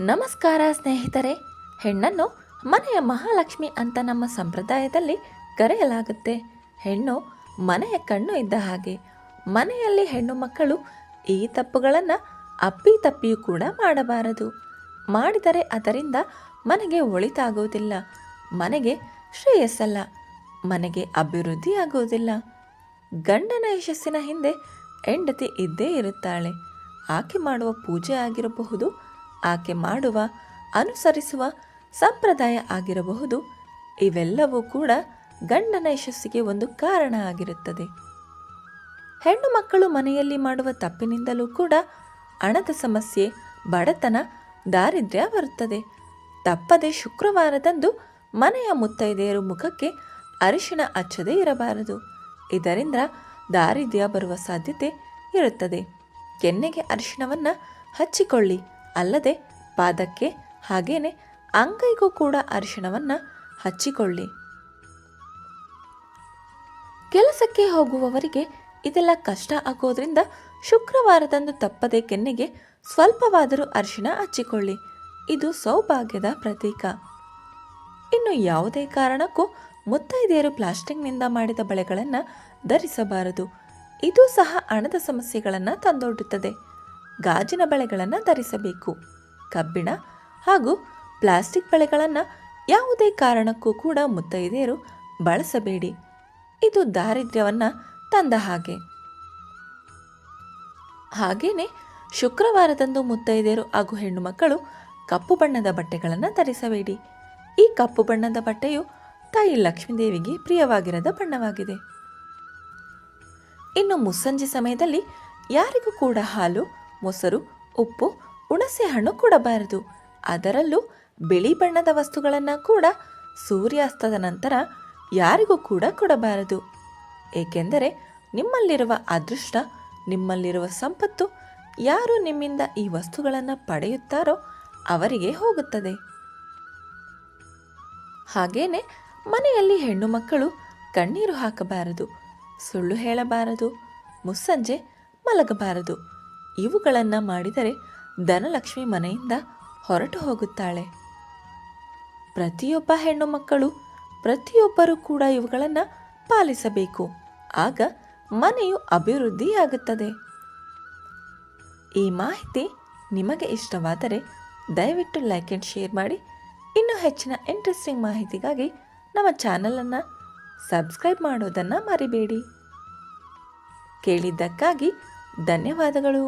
ನಮಸ್ಕಾರ ಸ್ನೇಹಿತರೆ. ಹೆಣ್ಣನ್ನು ಮನೆಯ ಮಹಾಲಕ್ಷ್ಮಿ ಅಂತ ನಮ್ಮ ಸಂಪ್ರದಾಯದಲ್ಲಿ ಕರೆಯಲಾಗುತ್ತೆ. ಹೆಣ್ಣು ಮನೆಯ ಕಣ್ಣು ಇದ್ದ ಹಾಗೆ. ಮನೆಯಲ್ಲಿ ಹೆಣ್ಣು ಮಕ್ಕಳು ಈ ತಪ್ಪುಗಳನ್ನು ಅಪ್ಪಿ ತಪ್ಪಿಯೂ ಕೂಡ ಮಾಡಬಾರದು. ಮಾಡಿದರೆ ಅದರಿಂದ ಮನೆಗೆ ಒಳಿತಾಗುವುದಿಲ್ಲ. ಮನೆಗೆ ಶ್ರೇಯಸ್ಸಲ್ಲ. ಮನೆಗೆ ಅಭಿವೃದ್ಧಿ ಆಗುವುದಿಲ್ಲ. ಗಂಡನ ಯಶಸ್ಸಿನ ಹಿಂದೆ ಹೆಂಡತಿ ಇದ್ದೇ ಇರುತ್ತಾಳೆ. ಆಕೆ ಮಾಡುವ ಪೂಜೆ ಆಗಿರಬಹುದು ಆಕೆ ಮಾಡುವ, ಅನುಸರಿಸುವ ಸಂಪ್ರದಾಯ ಆಗಿರಬಹುದು. ಇವೆಲ್ಲವೂ ಕೂಡ ಗಂಡನ ಯಶಸ್ಸಿಗೆ ಒಂದು ಕಾರಣ ಆಗಿರುತ್ತದೆ. ಹೆಣ್ಣು ಮಕ್ಕಳು ಮನೆಯಲ್ಲಿ ಮಾಡುವ ತಪ್ಪಿನಿಂದಲೂ ಕೂಡ ಹಣದ ಸಮಸ್ಯೆ, ಬಡತನ, ದಾರಿದ್ರ್ಯ ಬರುತ್ತದೆ. ತಪ್ಪದೆ ಶುಕ್ರವಾರದಂದು ಮನೆಯ ಮುತ್ತೈದೆಯರು ಮುಖಕ್ಕೆ ಅರಿಶಿಣ ಹಚ್ಚದೇ ಇರಬಾರದು. ಇದರಿಂದ ದಾರಿದ್ರ್ಯ ಬರುವ ಸಾಧ್ಯತೆ ಇರುತ್ತದೆ. ಕೆನ್ನೆಗೆ ಅರಿಶಿಣವನ್ನು ಹಚ್ಚಿಕೊಳ್ಳಿ. ಅಲ್ಲದೆ ಪಾದಕ್ಕೆ ಹಾಗೇನೆ ಅಂಗೈಗೂ ಕೂಡ ಅರಿಶಿಣವನ್ನು ಹಚ್ಚಿಕೊಳ್ಳಿ. ಕೆಲಸಕ್ಕೆ ಹೋಗುವವರಿಗೆ ಇದೆಲ್ಲ ಕಷ್ಟ ಆಗೋದ್ರಿಂದ ಶುಕ್ರವಾರದಂದು ತಪ್ಪದೆ ಕೆನ್ನೆಗೆ ಸ್ವಲ್ಪವಾದರೂ ಅರಿಶಿಣ ಹಚ್ಚಿಕೊಳ್ಳಿ. ಇದು ಸೌಭಾಗ್ಯದ ಪ್ರತೀಕ. ಇನ್ನು ಯಾವುದೇ ಕಾರಣಕ್ಕೂ ಮುತ್ತೈದೆಯರು ಪ್ಲಾಸ್ಟಿಕ್ನಿಂದ ಮಾಡಿದ ಬಳೆಗಳನ್ನು ಧರಿಸಬಾರದು. ಇದು ಸಹ ಹಣದ ಸಮಸ್ಯೆಗಳನ್ನು ತಂದೊಡ್ಡುತ್ತದೆ. ಗಾಜಿನ ಬಳೆಗಳನ್ನು ಧರಿಸಬೇಕು. ಕಬ್ಬಿಣ ಹಾಗೂ ಪ್ಲಾಸ್ಟಿಕ್ ಬಳೆಗಳನ್ನು ಯಾವುದೇ ಕಾರಣಕ್ಕೂ ಕೂಡ ಮುತ್ತೈದೆಯರು ಬಳಸಬೇಡಿ. ಇದು ದಾರಿದ್ರ್ಯವನ್ನು ತಂದ ಹಾಗೆ. ಹಾಗೇನೆ ಶುಕ್ರವಾರದಂದು ಮುತ್ತೈದೆಯರು ಹಾಗೂ ಹೆಣ್ಣು ಮಕ್ಕಳು ಕಪ್ಪು ಬಣ್ಣದ ಬಟ್ಟೆಗಳನ್ನು ಧರಿಸಬೇಡಿ. ಈ ಕಪ್ಪು ಬಣ್ಣದ ಬಟ್ಟೆಯು ತಾಯಿ ಲಕ್ಷ್ಮೀದೇವಿಗೆ ಪ್ರಿಯವಾಗಿರದ ಬಣ್ಣವಾಗಿದೆ. ಇನ್ನು ಮುಸ್ಸಂಜೆ ಸಮಯದಲ್ಲಿ ಯಾರಿಗೂ ಕೂಡ ಹಾಲು ಮೊಸರು, ಉಪ್ಪು, ಹುಣಸೆ ಹಣ್ಣು ಕೊಡಬಾರದು ಅದರಲ್ಲೂ ಬಿಳಿ ಬಣ್ಣದ ವಸ್ತುಗಳನ್ನು ಕೂಡ ಸೂರ್ಯಾಸ್ತದ ನಂತರ ಯಾರಿಗೂ ಕೂಡ ಕೊಡಬಾರದು. ಏಕೆಂದರೆ ನಿಮ್ಮಲ್ಲಿರುವ ಅದೃಷ್ಟ, ನಿಮ್ಮಲ್ಲಿರುವ ಸಂಪತ್ತು ಯಾರು ನಿಮ್ಮಿಂದ ಈ ವಸ್ತುಗಳನ್ನು ಪಡೆಯುತ್ತಾರೋ ಅವರಿಗೆ ಹೋಗುತ್ತದೆ. ಹಾಗೇನೆ ಮನೆಯಲ್ಲಿ ಹೆಣ್ಣು ಮಕ್ಕಳು ಕಣ್ಣೀರು ಹಾಕಬಾರದು, ಸುಳ್ಳು ಹೇಳಬಾರದು, ಮುಸ್ಸಂಜೆ ಮಲಗಬಾರದು. ಇವುಗಳನ್ನು ಮಾಡಿದರೆ ಧನಲಕ್ಷ್ಮಿ ಮನೆಯಿಂದ ಹೊರಟು ಹೋಗುತ್ತಾಳೆ. ಪ್ರತಿಯೊಬ್ಬ ಹೆಣ್ಣು ಮಕ್ಕಳು, ಪ್ರತಿಯೊಬ್ಬರೂ ಕೂಡ ಇವುಗಳನ್ನು ಪಾಲಿಸಬೇಕು. ಆಗ ಮನೆಯು ಅಭಿವೃದ್ಧಿಯಾಗುತ್ತದೆ. ಈ ಮಾಹಿತಿ ನಿಮಗೆ ಇಷ್ಟವಾದರೆ ದಯವಿಟ್ಟು ಲೈಕ್ ಆ್ಯಂಡ್ ಶೇರ್ ಮಾಡಿ. ಇನ್ನೂ ಹೆಚ್ಚಿನ ಇಂಟ್ರೆಸ್ಟಿಂಗ್ ಮಾಹಿತಿಗಾಗಿ ನಮ್ಮ ಚಾನಲನ್ನು ಸಬ್ಸ್ಕ್ರೈಬ್ ಮಾಡೋದನ್ನು ಮರಿಬೇಡಿ. ಕೇಳಿದ್ದಕ್ಕಾಗಿ ಧನ್ಯವಾದಗಳು.